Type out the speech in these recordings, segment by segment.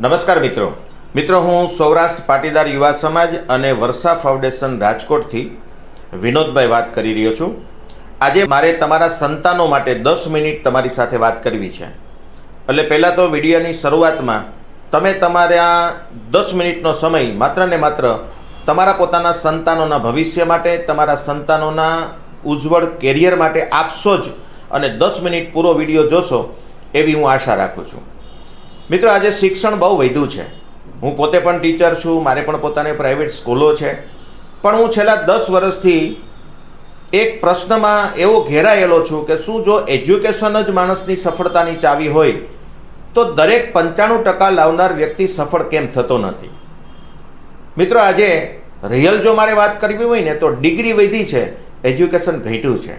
નમસ્કાર મિત્રો. મિત્રો, હું સૌરાષ્ટ્ર પાટીદાર યુવા સમાજ અને વર્ષા ફાઉન્ડેશન રાજકોટથી વિનોદભાઈ વાત કરી રહ્યો છું. આજે મારે તમારા સંતાનો માટે દસ મિનિટ તમારી સાથે વાત કરવી છે. એટલે પહેલાં તો વિડીયોની શરૂઆતમાં તમે તમારા દસ મિનિટનો સમય માત્ર ને માત્ર તમારા પોતાના સંતાનોના ભવિષ્ય માટે, તમારા સંતાનોના ઉજ્જવળ કેરિયર માટે આપશો જ અને દસ મિનિટ પૂરો વીડિયો જોશો એવી હું આશા રાખું છું. મિત્રો, આજે શિક્ષણ બહુ વધ્યું છે. હું પોતે પણ ટીચર છું, મારે પણ પોતાને પ્રાઇવેટ સ્કૂલો છે. પણ હું છેલ્લા દસ વર્ષથી એક પ્રશ્નમાં એવો ઘેરાયેલો છું કે શું જો એજ્યુકેશન જ માણસની સફળતાની ચાવી હોય, તો દરેક પંચાણું ટકા લાવનાર વ્યક્તિ સફળ કેમ થતો નથી? મિત્રો, આજે રિયલ જો મારે વાત કરવી હોય ને, તો ડિગ્રી વધી છે એજ્યુકેશન ઘટ્યું છે.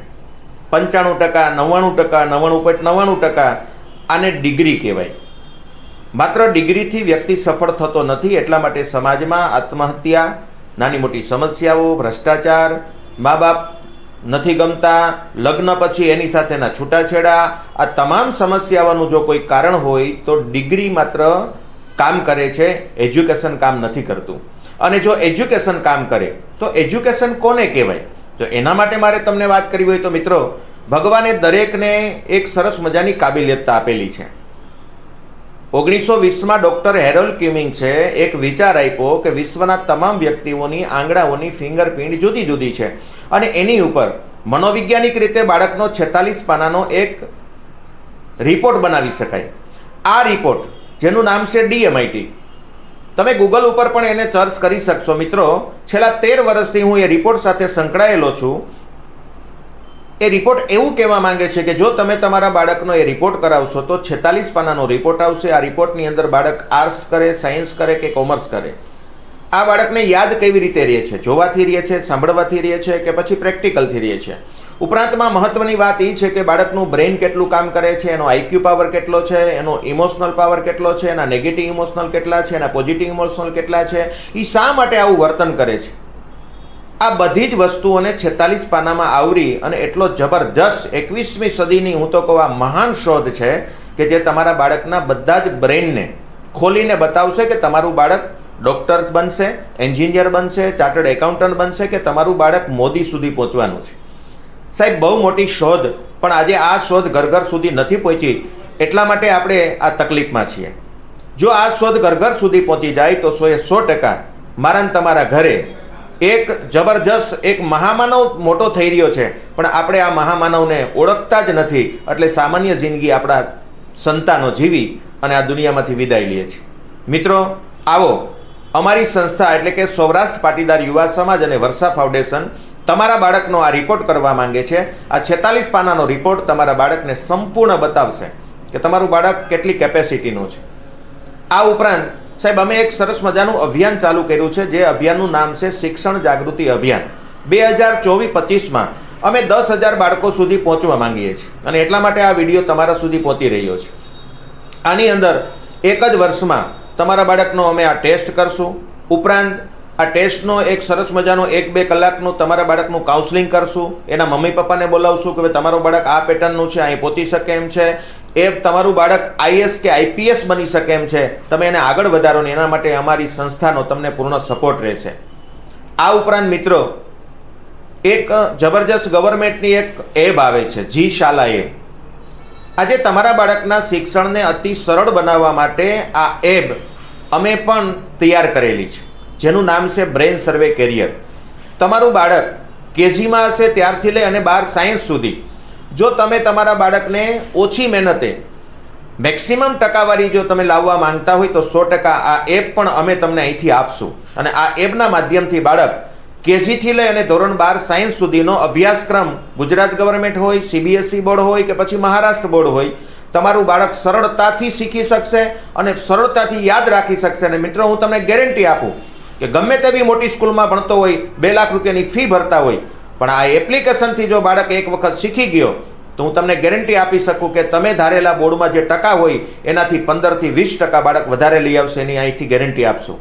પંચાણું ટકા, નવ્વાણું ટકા, નવ્વાણું પોઈન્ટ નવ્વાણું ટકા, આને ડિગ્રી કહેવાય. માત્ર ડિગ્રીથી વ્યક્તિ સફળ થતો નથી, એટલા માટે સમાજમાં આત્મહત્યા, નાની મોટી સમસ્યાઓ, ભ્રષ્ટાચાર મા બાપ નથી ગમતા, લગ્ન પછી એની સાથેના છૂટાછેડા, આ તમામ સમસ્યાઓનું જો કોઈ કારણ હોય, તો ડિગ્રી માત્ર કામ કરે છે, એજ્યુકેશન કામ નથી કરતું. અને જો એજ્યુકેશન કામ કરે, તો એજ્યુકેશન કોને કહેવાય? તો એના માટે મારે તમને વાત કરવી હોય તો મિત્રો, ભગવાને દરેકને એક સરસ મજાની કાબિલિયતતા આપેલી છે. ઓગણીસો વીસમાં ડૉક્ટર હેરોલ કિમિંગ છે, એક વિચાર આપ્યો કે વિશ્વના તમામ વ્યક્તિઓની આંગળાઓની ફિંગરપ્રિન્ટ જુદી જુદી છે. અને એની ઉપર મનોવૈજ્ઞાનિક રીતે બાળકનો છેતાલીસ પાનાનો એક રિપોર્ટ બનાવી શકાય. આ રિપોર્ટ જેનું નામ છે ડીએમઆઈટી તમે ગૂગલ ઉપર પણ એને સર્ચ કરી શકશો મિત્રો. છેલ્લા તેર વર્ષથી હું એ રિપોર્ટ સાથે સંકળાયેલો છું. એ રિપોર્ટ એવું કહેવા માંગે છે કે જો તમે તમારા બાળકનો એ રિપોર્ટ કરાવશો, તો છેતાલીસ પાનાનો રિપોર્ટ આવશે. આ રિપોર્ટની અંદર બાળક આર્ટ્સ કરે સાયન્સ કરે કે કોમર્સ કરે? આ બાળકને યાદ કેવી રીતે રહે છે? જોવાથી રહે છે, સાંભળવાથી રહે છે કે પછી પ્રેક્ટિકલથી રહે છે? ઉપરાંતમાં મહત્વની વાત એ છે કે બાળકનું બ્રેઇન કેટલું કામ કરે છે, એનો આઈક્યુ પાવર કેટલો છે, એનો ઇમોશનલ પાવર કેટલો છે, એના નેગેટિવ ઇમોશનલ કેટલા છે, એના પોઝિટિવ ઇમોશનલ કેટલા છે એ શા માટે આવું વર્તન કરે છે? આ બધી જ વસ્તુઓને છેતાલીસ પાનામાં આવરી અને એટલો જબરજસ્ત એકવીસમી સદીની હું તો કહું આ મહાન શોધ છે કે જે તમારા બાળકના બધા જ બ્રેઇનને ખોલીને બતાવશે કે તમારું બાળક ડૉક્ટર બનશે, એન્જિનિયર બનશે, ચાર્ટર્ડ એકાઉન્ટન્ટ બનશે કે તમારું બાળક મોદી સુધી પહોંચવાનું છે. સાહેબ, બહુ મોટી શોધ, પણ આજે આ શોધ ઘર ઘર સુધી નથી પહોંચી. એટલા માટે આપણે આ તકલીફમાં છીએ. જો આ શોધ ઘર ઘર સુધી પહોંચી જાય તો સો એ સો ટકા મારા તમારા ઘરે એક જબરજસ્ત, એક મહામાનવ મોટો થઈ રહ્યો છે. પણ આપણે આ મહામાનવને ઓળખતા જ નથી. એટલે સામાન્ય જિંદગી આપણા સંતાનો જીવી અને આ દુનિયામાંથી વિદાય લઈએ છીએ મિત્રો, આવો, અમારી સંસ્થા એટલે કે સૌરાષ્ટ્ર પાટીદાર યુવા સમાજ અને વર્ષા ફાઉન્ડેશન તમારા બાળકનો આ રિપોર્ટ કરવા માંગે છે. આ છેતાલીસ પાનાનો રિપોર્ટ તમારા બાળકને સંપૂર્ણ બતાવશે કે તમારું બાળક કેટલી કેપેસિટીનું છે. આ ઉપરાંત સાહેબ, અમે એક સરસ મજાનું અભિયાન ચાલુ કર્યું છે, જે અભિયાનનું નામ છે શિક્ષણ જાગૃતિ અભિયાન. બે હજાર ચોવીસ પચીસમાં અમે દસ હજાર બાળકો સુધી પહોંચવા માંગીએ છીએ. અને એટલા માટે આ વીડિયો તમારા સુધી પહોંચી રહ્યો છે. આની અંદર એક જ વર્ષમાં તમારા બાળકનો અમે આ ટેસ્ટ કરશું. ઉપરાંત આ ટેસ્ટનો એક સરસ મજાનો એક બે કલાકનું તમારા બાળકનું કાઉન્સલિંગ કરશું. એના મમ્મી પપ્પાને બોલાવશું કે તમારું બાળક આ પેટર્નનું છે, અહીં પહોંચી શકે એમ છે. એ તમારું બાળક આઈએસ કે આઈપીએસ બની શકે એમ છે. તમે એને આગળ વધારો ને એના માટે અમારી સંસ્થાનો તમને પૂર્ણ સપોર્ટ રહેશે. આ ઉપરાંત મિત્રો, એક જબરજસ્ત ગવર્મેન્ટની એક એપ આવે છે જી શાલા એપ આજે તમારા બાળકના શિક્ષણને અતિ સરળ બનાવવા માટે આ એપ અમે પણ તૈયાર કરેલી છે. જેનું નામ છે બ્રેન સર્વે કેરિયર તમારું બાળક કેજીમાં હશે ત્યારથી લઈ અને બાર સાયન્સ સુધી. જો તમે તમારા બાળકને ઓછી મહેનતે મેક્સિમમ ટકાવારી જો તમે લાવવા માંગતા હોય તો સો ટકા આ એપ પણ અમે તમને અહીંથી આપશું. અને આ એપના માધ્યમથી બાળક કેજીથી લઈ અને ધોરણ બાર સાયન્સ સુધીનો અભ્યાસક્રમ ગુજરાત ગવર્મેન્ટ હોય, સીબીએસઈ બોર્ડ હોય કે પછી મહારાષ્ટ્ર બોર્ડ હોય, તમારું બાળક સરળતાથી શીખી શકશે અને સરળતાથી યાદ રાખી શકશે. અને મિત્રો, હું તમને ગેરંટી આપું કે ગમે તેવી મોટી સ્કૂલમાં ભણતો હોય, બે લાખ રૂપિયાની ફી ભરતા હોય, પણ આ એપ્લિકેશનથી જો બાળક એક વખત શીખી ગયો તો હું તમને ગેરંટી આપી શકું કે તમે ધારેલા બોર્ડમાં જે ટકા હોય, એનાથી પંદરથી વીસ ટકા બાળક વધારે લઈ આવશે એની અહીંથી ગેરંટી આપશું.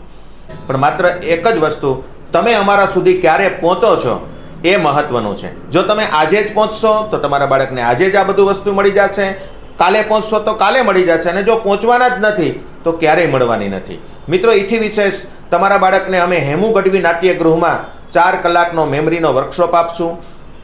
પણ માત્ર એક જ વસ્તુ, તમે અમારા સુધી ક્યારે પહોંચો છો એ મહત્વનું છે. જો તમે આજે જ પહોંચશો, તો તમારા બાળકને આજે જ આ બધું વસ્તુ મળી જશે, કાલે પહોંચશો તો કાલે મળી જશે, અને જો પહોંચવાના જ નથી, તો ક્યારેય મળવાની નથી. મિત્રો એથી વિશેષ તમારા બાળકને અમે હેમુ ગઢવી નાટ્ય ગૃહમાં ચાર કલાકનો મેમરીનો વર્કશોપ આપશું.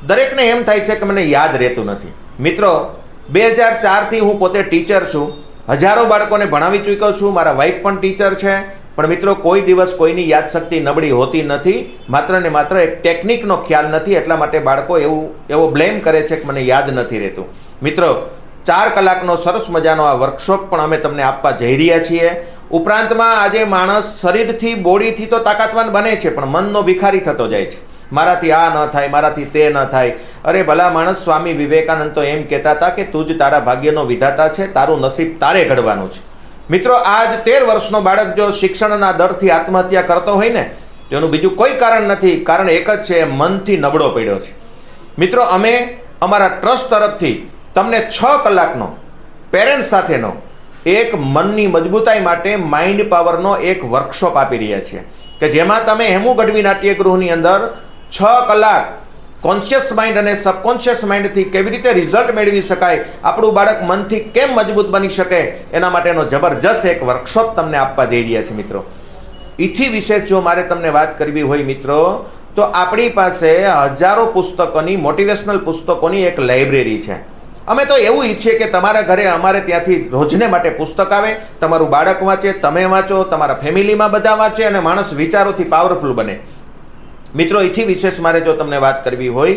દરેકને એમ થાય છે કે મને યાદ રહેતું નથી. મિત્રો બે હજાર ચારથી હું પોતે ટીચર છું. હજારો બાળકોને ભણાવી ચૂક્યો છું. મારા વાઈફ પણ ટીચર છે. પણ મિત્રો, કોઈ દિવસ કોઈની યાદશક્તિ નબળી હોતી નથી. માત્ર ને માત્ર એક ટેકનિકનો ખ્યાલ નથી. એટલા માટે બાળકો એવું, એવો બ્લેમ કરે છે કે મને યાદ નથી રહેતું. મિત્રો, ચાર કલાકનો સરસ મજાનો આ વર્કશોપ પણ અમે તમને આપવા જઈ રહ્યા છીએ. ઉપરાંતમાં આજે માણસ શરીરથી, બોડીથી તો તાકાતવાન બને છે, પણ મનનો ભિખારી થતો જાય છે. મારાથી આ ન થાય, મારાથી તે ન થાય. અરે ભલા માણસ સ્વામી વિવેકાનંદ તો એમ કહેતા હતા કે તું જ તારા ભાગ્યનો વિધાતા છે, તારું નસીબ તારે ઘડવાનું છે. મિત્રો, આજ તેર વર્ષનો બાળક જો શિક્ષણના દરથી આત્મહત્યા કરતો હોય ને એનું બીજું કોઈ કારણ નથી, કારણ એક જ છે, મનથી નબળો પડ્યો છે. મિત્રો, અમે અમારા ટ્રસ્ટ તરફથી તમને છ કલાકનો, પેરેન્ટ્સ સાથેનો, એક મનની મજબૂતાઈ માટે માઇન્ડ પાવરનો એક વર્કશોપ આપી રહ્યા છીએ. કે જેમાં તમે હેમુ ગઢવી નાટ્ય ગૃહની અંદર છ કલાક કોન્શિયસ માઇન્ડ અને સબકોન્શિયસ માઇન્ડથી કેવી રીતે રિઝલ્ટ મેળવી શકાય? આપણું બાળક મનથી કેમ મજબૂત બની શકે? એના માટેનો જબરજસ્ત એક વર્કશોપ તમને આપવા જઈ રહ્યા છે મિત્રો. એથી વિશેષ જો મારે તમને વાત કરવી હોય મિત્રો, તો આપણી પાસે હજારો પુસ્તકોની મોટિવેશનલ પુસ્તકોની એક લાઇબ્રેરી છે. અમે તો એવું ઈચ્છીએ કે તમારા ઘરે અમારે ત્યાંથી રોજને માટે પુસ્તક આવે, તમારું બાળક વાંચે, તમે વાંચો, તમારા ફેમિલીમાં બધા વાંચે અને માણસ વિચારોથી પાવરફુલ બને. મિત્રો, એથી વિશેષ મારે જો તમને વાત કરવી હોય,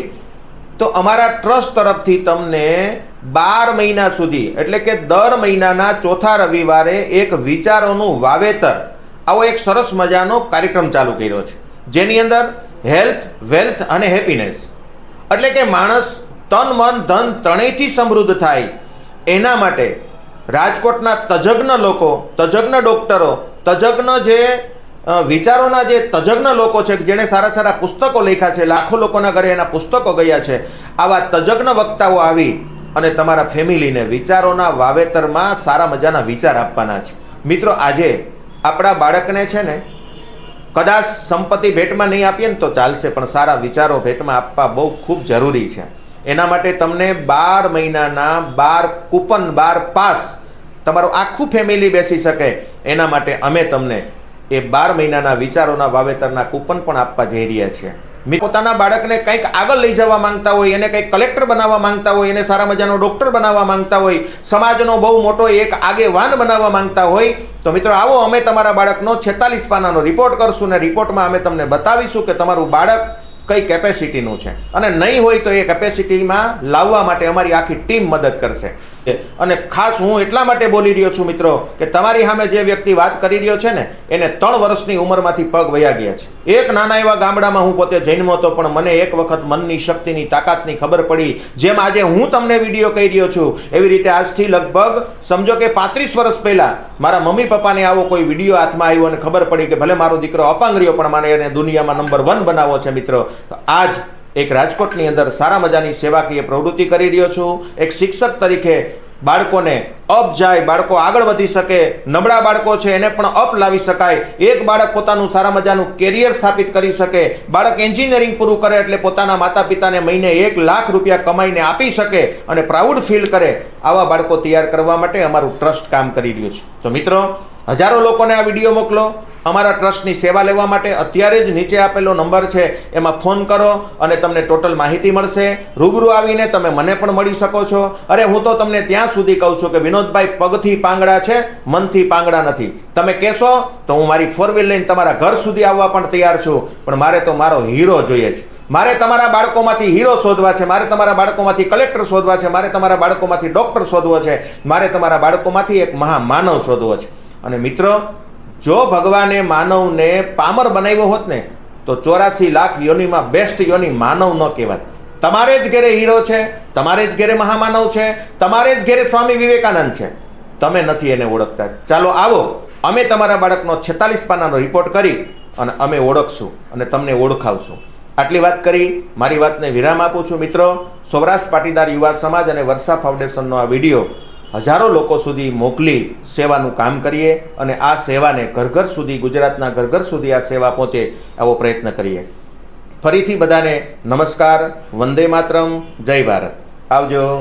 તો અમારા ટ્રસ્ટ તરફથી તમને બાર મહિના સુધી, એટલે કે દર મહિનાના ચોથા રવિવારે એક વિચારોનું વાવેતર, આવો એક સરસ મજાનો કાર્યક્રમ ચાલુ કર્યો છે. જેની અંદર હેલ્થ, વેલ્થ અને હેપીનેસ. એટલે કે માણસ તન, મન, ધન ત્રણેયથી સમૃદ્ધ થાય. એના માટે રાજકોટના તજજ્ઞ લોકો, તજજ્ઞ ડોક્ટરો, તજજ્ઞ જે વિચારોના જે તજજ્ઞ લોકો છે, જેણે સારા સારા પુસ્તકો લખ્યા છે, લાખો લોકોના ઘરે એના પુસ્તકો ગયા છે, આવા તજજ્ઞ વક્તાઓ આવી અને તમારા ફેમિલીને વિચારોના વાવેતરમાં સારા મજાના વિચાર આપવાના છે. મિત્રો, આજે આપણા બાળકને છે ને, કદાચ સંપત્તિ ભેટમાં નહીં આપીએ ને તો ચાલશે, પણ સારા વિચારો ભેટમાં આપવા બહુ ખૂબ જરૂરી છે. એના માટે તમને બાર મહિનાના બાર કૂપન બાર પાસ તમારું આખું ફેમિલી બેસી શકે. એના માટે અમે તમને એ બાર મહિનાના વિચારોના વાવેતરના કૂપન પણ આપવા જઈ રહ્યા છે. પોતાના બાળકને કંઈક આગળ લઈ જવા માંગતા હોય, એને કંઈક કલેક્ટર બનાવવા માંગતા હોય, એને સારા મજાનો ડૉક્ટર બનાવવા માંગતા હોય, સમાજનો બહુ મોટો એક આગેવાન બનાવવા માંગતા હોય, તો મિત્રો આવો અમે તમારા બાળકનો છેતાલીસ પાનાનો રિપોર્ટ કરશું ને રિપોર્ટમાં અમે તમને બતાવીશું કે તમારું બાળક કઈ કેપેસિટીનું છે. અને નહીં હોય તો એ કેપેસિટીમાં લાવવા માટે અમારી આખી ટીમ મદદ કરશે. અને ખાસ હું એટલા માટે બોલી રહ્યો છું મિત્રો કે તમારી સામે જે વ્યક્તિ વાત કરી રહ્યો છે ને, એને ત્રણ વર્ષની ઉંમરમાંથી પગ વયા ગયા છે. એક નાના એવા ગામડામાં હું પોતે જન્મ હતો, પણ મને એક વખત મનની શક્તિની તાકાતની ખબર પડી. જેમ આજે હું તમને વીડિયો કહી રહ્યો છું, એવી રીતે આજથી લગભગ સમજો કે પાંત્રીસ વર્ષ પહેલાં મારા મમ્મી પપ્પાને આવો કોઈ વીડિયો હાથમાં આવ્યો અને ખબર પડી કે ભલે મારો દીકરો અપાંગ રહ્યો પણ મને એને દુનિયામાં નંબર વન બનાવો છે મિત્રો. તો આજ એક રાજકોટની અંદર સારા મજાની સેવાકીય પ્રવૃત્તિ કરી રહ્યો છું. એક શિક્ષક તરીકે બાળકોને અપ જાય, બાળકો આગળ વધી શકે, નબળા બાળકો છે એને પણ અપ લાવી શકાય. એક બાળક પોતાનું સારા મજાનું કેરિયર સ્થાપિત કરી શકે, બાળક એન્જિનિયરિંગ પૂરું કરે એટલે પોતાના માતા પિતાને મહિને એક લાખ રૂપિયા કમાઈને આપી શકે અને પ્રાઉડ ફીલ કરે. આવા બાળકો તૈયાર કરવા માટે અમારું ટ્રસ્ટ કામ કરી રહ્યું છે. તો મિત્રો, હજારો લોકોને આ વીડિયો મોકલો. અમારા ટ્રસ્ટની સેવા લેવા માટે અત્યારે જ નીચે આપેલો નંબર છે, એમાં ફોન કરો અને તમને ટોટલ માહિતી મળશે. રૂબરૂ આવીને તમે મને પણ મળી શકો છો. અરે, હું તો તમને ત્યાં સુધી કહું છું કે વિનોદભાઈ પગથી પાંગડા છે, મનથી પાંગડા નથી. તમે કહેશો તો હું મારી ફોર વ્હીલ લઈને તમારા ઘર સુધી આવવા પણ તૈયાર છું, પણ મારે તો મારો હીરો જોઈએ છે. મારે તમારા બાળકોમાંથી હીરો શોધવા છે, મારે તમારા બાળકોમાંથી કલેક્ટર શોધવા છે, મારે તમારા બાળકોમાંથી ડૉક્ટર શોધવો છે, મારે તમારા બાળકોમાંથી એક મહામાનવ શોધવો છે. અને મિત્રો જો ભગવાને માનવને પામર બનાવ્યો હોત ને, તો ચોરાસી લાખ યોનિમાં બેસ્ટ યોનિ માનવ ન કહેવાય તમારે જ ઘેરે હીરો છે, તમારે જ ઘેરે મહામાનવ છે, તમારે જ ઘેરે સ્વામી વિવેકાનંદ છે. તમે નથી એને ઓળખતા. ચાલો આવો, અમે તમારા બાળકનો છેતાલીસ પાનાનો રિપોર્ટ કરી અને અમે ઓળખશું અને તમને ઓળખાવશું. આટલી વાત કરી, મારી વાતને વિરામ આપું છું મિત્રો. સૌરાષ્ટ્ર પાટીદાર યુવા સમાજ અને વર્ષા ફાઉન્ડેશનનો આ વીડિયો હજારો લોકો સુધી મોકલી સેવાનું કામ કરીએ અને આ સેવાને ઘર ઘર સુધી, ગુજરાતના ઘર ઘર સુધી આ સેવા પહોંચે આવો પ્રયત્ન કરીએ. ફરીથી બધાને નમસ્કાર, વંદે માતરમ, જય ભારત. આવજો.